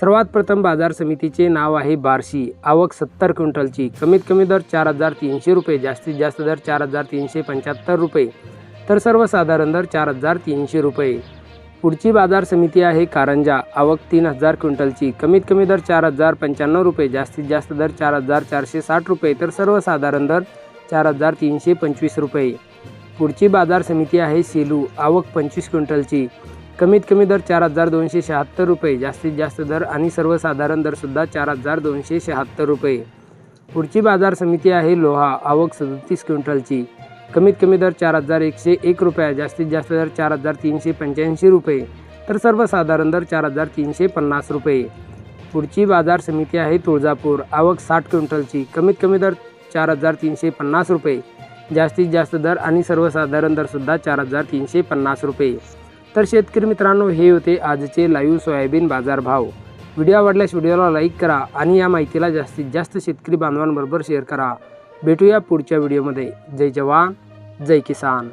सर्वात प्रथम बाजार समितीचे नाव आहे बार्शी. आवक सत्तर क्विंटलची. कमीत कमी दर चार हजार तीनशे रुपये जास्तीत जास्त दर चार हजार तीनशे पंच्याहत्तर रुपये. तर सर्वसाधारण दर चार हजार तीनशे रुपये. पुढची बाजार समिती आहे कारंजा. आवक तीन हजार क्विंटलची. कमीत कमी दर चार हजार पंच्याण्णव रुपये जास्तीत जास्त दर चार हजार चारशे साठ रुपये. तर सर्वसाधारण दर चार हजार तीनशे पंचवीस रुपये. पुढची बाजार समिती आहे सेलू. आवक पंचवीस क्विंटलची. कमीत कमी दर चार हजार दोनशे शहात्तर रुपये. जास्तीत जास्त दर आणि सर्वसाधारण दरसुद्धा चार हजार दोनशे शहात्तर रुपये. पुढची बाजार समिती आहे लोहा. आवक सदतीस क्विंटलची. कमीत कमी दर चार हजार एकशे एक रुपये. जास्तीत जास्त दर चार हजार तीनशे पंच्याऐंशी रुपये. तर सर्वसाधारण दर चार हजार तीनशे पन्नास रुपये. पुढची बाजार समिती आहे तुळजापूर. आवक साठ क्विंटलची. कमीत कमी दर चार हजार तीनशे पन्नास रुपये. जास्तीत जास्त दर आणि सर्वसाधारण दरसुद्धा चार हजार तीनशे पन्नास रुपये. तर शेतकरी मित्रांनो हे होते आजचे लाईव्ह सोयाबीन बाजारभाव. व्हिडिओ आवडल्यास व्हिडिओला लाईक करा आणि या माहितीला जास्तीत जास्त शेतकरी बांधवांबरोबर शेअर करा. भेटूया पुढच्या व्हिडिओमध्ये. जय जवान जय किसान.